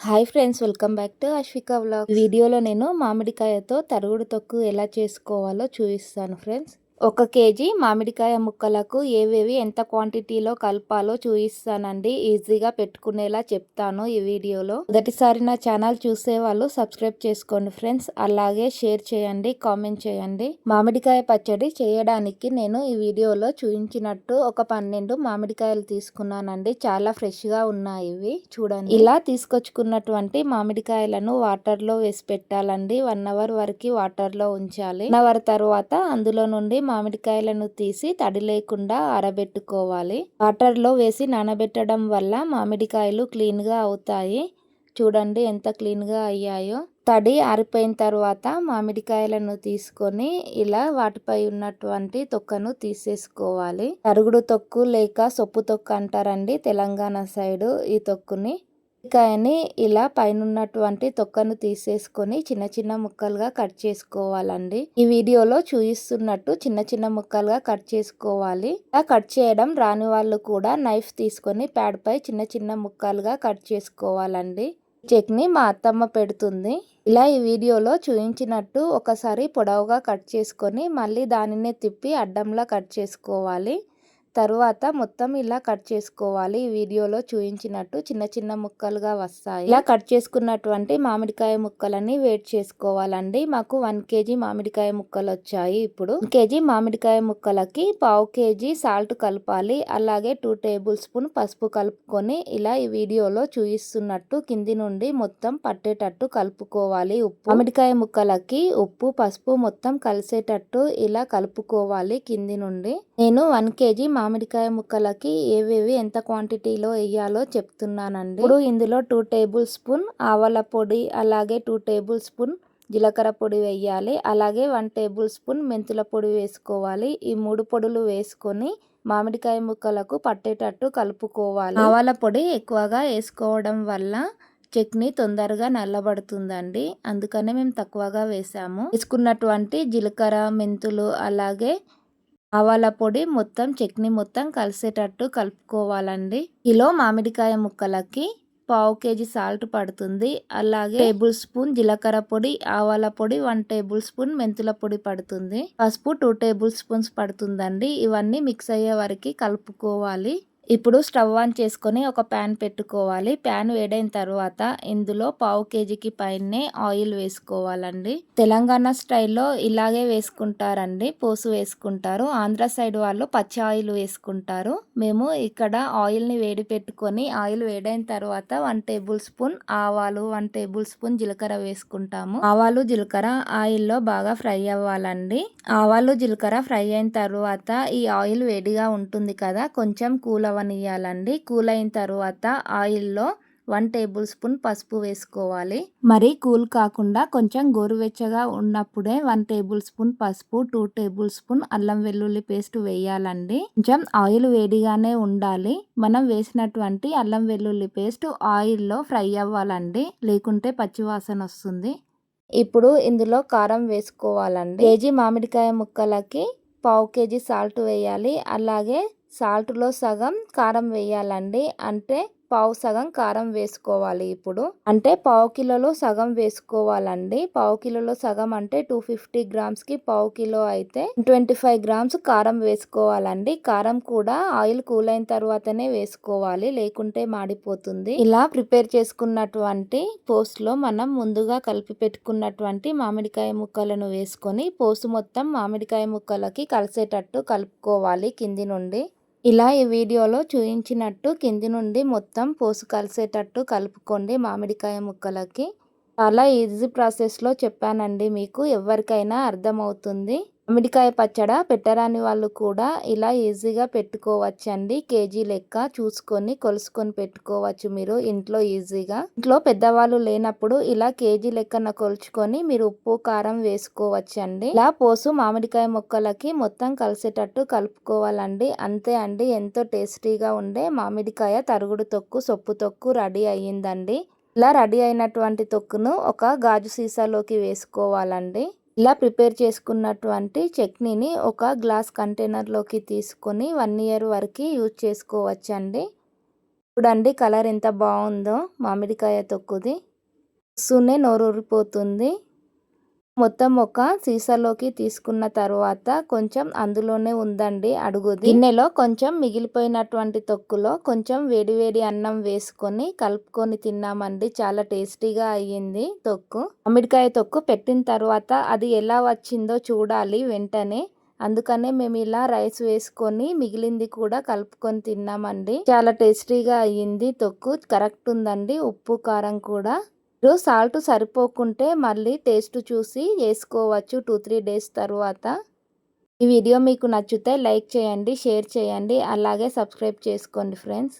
Hi friends welcome back to Ashvika vlog వీడియోలో నేను మామిడికాయతో తరుగుడు తొక్కు ఎలా చేసుకోవాలో చూపిస్తాను ఫ్రెండ్స్. ఒక కేజీ మామిడికాయ ముక్కలకు ఏవేవి ఎంత క్వాంటిటీలో కలపాలో చూపిస్తానండి. ఈజీగా పెట్టుకునేలా చెప్తాను ఈ వీడియోలో. మొదటిసారి నా ఛానల్ చూసే వాళ్ళు సబ్స్క్రైబ్ చేసుకోండి ఫ్రెండ్స్. అలాగే షేర్ చేయండి కామెంట్ చేయండి. మామిడికాయ పచ్చడి చేయడానికి నేను ఈ వీడియోలో చూపించినట్టు ఒక పన్నెండు మామిడికాయలు తీసుకున్నానండి. చాలా ఫ్రెష్గా ఉన్నాయి ఇవి. చూడండి. ఇలా తీసుకొచ్చుకున్నటువంటి మామిడికాయలను వాటర్లో వేసి పెట్టాలండి. వన్ అవర్ వరకు వాటర్లో ఉంచాలి. వన్ అవర్ తర్వాత అందులో నుండి మామిడికాయలను తీసి తడి లేకుండా ఆరబెట్టుకోవాలి. వాటర్లో వేసి నానబెట్టడం వల్ల మామిడికాయలు క్లీన్గా అవుతాయి. చూడండి ఎంత క్లీన్గా అయ్యాయో. తడి ఆరిపోయిన తర్వాత మామిడికాయలను తీసుకొని ఇలా వాటిపై ఉన్నటువంటి తొక్కను తీసేసుకోవాలి. తరుగుడు తొక్కు లేక సొప్పు తొక్కు అంటారండి తెలంగాణ సైడు ఈ తొక్కుని. కాయని ఇలా పైన ఉన్నటువంటి తొక్కను తీసేసుకొని చిన్న చిన్న ముక్కలుగా కట్ చేసుకోవాలండి. ఈ వీడియోలో చూపిస్తున్నట్టు చిన్న చిన్న ముక్కలుగా కట్ చేసుకోవాలి. ఇలా కట్ చేయడం రాని వాళ్ళు కూడా నైఫ్ తీసుకొని ప్యాడ్ పై చిన్న చిన్న ముక్కలుగా కట్ చేసుకోవాలండి. చట్నీ మా అత్తమ్మ పెడుతుంది. ఇలా ఈ వీడియోలో చూపించినట్టు ఒకసారి పొడవుగా కట్ చేసుకొని మళ్ళీ దానిని తిప్పి అడ్డంలా కట్ చేసుకోవాలి. తరువాత మొత్తం ఇలా కట్ చేసుకోవాలి. ఈ వీడియోలో చూపించినట్టు చిన్న చిన్న ముక్కలుగా వస్తాయి. ఇలా కట్ చేసుకున్నటువంటి మామిడికాయ ముక్కలని వేట్ చేసుకోవాలండి. మాకు వన్ కేజీ మామిడికాయ ముక్కలు వచ్చాయి ఇప్పుడు. కేజీ మామిడికాయ ముక్కలకి పావు కేజీ సాల్ట్ కలపాలి. అలాగే టూ టేబుల్ స్పూన్ పసుపు కలుపుకొని ఇలా ఈ వీడియోలో చూపిస్తున్నట్టు కింది నుండి మొత్తం పట్టేటట్టు కలుపుకోవాలి. ఉప్పు. మామిడికాయ ముక్కలకి ఉప్పు పసుపు మొత్తం కలిసేటట్టు ఇలా కలుపుకోవాలి కింది నుండి. నేను వన్ కేజీ మామిడికాయ ముక్కలకి ఏవేవి ఎంత క్వాంటిటీలో వేయాలో చెప్తున్నానండి. ఇప్పుడు ఇందులో టూ టేబుల్ స్పూన్ ఆవల పొడి అలాగే టూ టేబుల్ స్పూన్ జీలకర్ర పొడి వేయాలి. అలాగే వన్ టేబుల్ స్పూన్ మెంతుల పొడి వేసుకోవాలి. ఈ మూడు పొడులు వేసుకొని మామిడికాయ ముక్కలకు పట్టేటట్టు కలుపుకోవాలి. ఆవాల పొడి ఎక్కువగా వేసుకోవడం వల్ల చట్నీ తొందరగా నల్లబడుతుందండి. అందుకనే మేము తక్కువగా వేసాము. వేసుకున్నటువంటి జీలకర్ర మెంతులు అలాగే ఆవాల పొడి మొత్తం చట్నీ మొత్తం కలిసేటట్టు కలుపుకోవాలండి. కిలో మామిడికాయ ముక్కలకి పావు కేజీ సాల్ట్ పడుతుంది. అలాగే టేబుల్ స్పూన్ జీలకర్ర పొడి ఆవాల పొడి వన్ టేబుల్ స్పూన్ మెంతుల పొడి పడుతుంది. పసుపు టూ టేబుల్ స్పూన్స్ పడుతుందండి. ఇవన్నీ మిక్స్ అయ్యే వరకు కలుపుకోవాలి. ఇప్పుడు స్టవ్ ఆన్ చేసుకొని ఒక ప్యాన్ పెట్టుకోవాలి. ప్యాన్ వేడైన తర్వాత ఇందులో పావు కేజీకి పైనే ఆయిల్ వేసుకోవాలండి. తెలంగాణ స్టైల్లో ఇలాగే వేసుకుంటారండి. పోసు వేసుకుంటారు. ఆంధ్ర సైడ్ వాళ్ళు పచ్చి ఆయిల్ వేసుకుంటారు. మేము ఇక్కడ ఆయిల్ని వేడి పెట్టుకొని ఆయిల్ వేడైన తర్వాత వన్ టేబుల్ స్పూన్ ఆవాలు వన్ టేబుల్ స్పూన్ జీలకర్ర వేసుకుంటాము. ఆవాలు జీలకర్ర ఆయిల్లో బాగా ఫ్రై అవ్వాలండి. ఆవాలు జీలకర్ర ఫ్రై అయిన తర్వాత ఈ ఆయిల్ వేడిగా ఉంటుంది కదా కొంచెం కూల్ అవ్వనియాలండి కూల్ అయిన తర్వాత ఆయిల్లో వన్ టేబుల్ స్పూన్ పసుపు వేసుకోవాలి. మరి కూల్ కాకుండా కొంచెం గోరువెచ్చగా ఉన్నప్పుడే వన్ టేబుల్ స్పూన్ పసుపు టూ టేబుల్ స్పూన్ అల్లం వెల్లుల్లి పేస్ట్ వేయాలండి. కొంచెం ఆయిల్ వేడిగానే ఉండాలి. మనం వేసినటువంటి అల్లం వెల్లుల్లి పేస్ట్ ఆయిల్లో ఫ్రై అవ్వాలండి. లేకుంటే పచ్చివాసన వస్తుంది. ఇప్పుడు ఇందులో కారం వేసుకోవాలండి. కేజీ మామిడికాయ ముక్కలకి పావు కేజీ సాల్ట్ వేయాలి. అలాగే సాల్ట్లో సగం కారం వేయాలండి. అంటే పావు సగం కారం వేసుకోవాలి ఇప్పుడు. అంటే పావు కిలోలో సగం వేసుకోవాలండి. పావు కిలోలో సగం అంటే టూ ఫిఫ్టీ గ్రామ్స్కి పావు కిలో అయితే ట్వంటీ ఫైవ్ గ్రామ్స్ కారం వేసుకోవాలండి. కారం కూడా ఆయిల్ కూల్ అయిన తర్వాతనే వేసుకోవాలి. లేకుంటే మాడిపోతుంది. ఇలా ప్రిపేర్ చేసుకున్నటువంటి పోస్ట్లో మనం ముందుగా కలిపి పెట్టుకున్నటువంటి మామిడికాయ ముక్కలను వేసుకొని పోసు మొత్తం మామిడికాయ ముక్కలకి కలిసేటట్టు కలుపుకోవాలి కింది నుండి. ఇలా ఈ వీడియోలో చూపించినట్టు కింది నుండి మొత్తం పోసు కలిసేటట్టు కలుపుకోండి మామిడికాయ ముక్కలకి. చాలా ఈజీ ప్రాసెస్లో చెప్పానండి మీకు ఎవరికైనా అర్థమవుతుంది. మామిడికాయ పచ్చడ పెట్టరాని వాళ్ళు కూడా ఇలా ఈజీగా పెట్టుకోవచ్చండి. కేజీ లెక్క చూసుకొని కొలుసుకొని పెట్టుకోవచ్చు మీరు ఇంట్లో ఈజీగా. ఇంట్లో పెద్దవాళ్ళు లేనప్పుడు ఇలా కేజీ లెక్కన కొలుచుకొని మీరు ఉప్పు కారం వేసుకోవచ్చండి. ఇలా పోసు మామిడికాయ ముక్కలకి మొత్తం కలిసేటట్టు కలుపుకోవాలండి. అంతే అండి ఎంతో టేస్టీగా ఉండే మామిడికాయ తరుగుడు తొక్కు సొప్పు తొక్కు రెడీ అయ్యిందండి. ఇలా రెడీ అయినటువంటి తొక్కును ఒక గాజు సీసాలోకి వేసుకోవాలండి. ఇలా ప్రిపేర్ చేసుకున్నటువంటి చట్నీని ఒక గ్లాస్ కంటైనర్లోకి తీసుకొని వన్ ఇయర్ వరకు యూజ్ చేసుకోవచ్చండి. చూడండి కలర్ ఎంత బాగుందో మామిడికాయ తొక్కుది. చూస్తూనే నోరూరిపోతుంది. మొత్తం ఒక సీసాలోకి తీసుకున్న తర్వాత కొంచెం అందులోనే ఉందండి అడుగుది. గిన్నెలో కొంచెం మిగిలిపోయినటువంటి తొక్కులో కొంచెం వేడివేడి అన్నం వేసుకొని కలుపుకొని తిన్నామండి. చాలా టేస్టీగా అయ్యింది తొక్కు. మామిడికాయ తొక్కు పెట్టిన తర్వాత అది ఎలా వచ్చిందో చూడాలి వెంటనే. అందుకనే మేము ఇలా రైస్ వేసుకొని మిగిలింది కూడా కలుపుకొని తిన్నామండి. చాలా టేస్టీగా అయ్యింది తొక్కు. కరెక్ట్ ఉందండి. ఉప్పు కారం కూడా. మీరు సాల్ట్ సరిపోకుంటే మళ్ళీ టేస్ట్ చూసి వేసుకోవచ్చు టూ త్రీ డేస్ తర్వాత. ఈ వీడియో మీకు నచ్చితే లైక్ చేయండి షేర్ చేయండి అలాగే సబ్స్క్రైబ్ చేసుకోండి ఫ్రెండ్స్.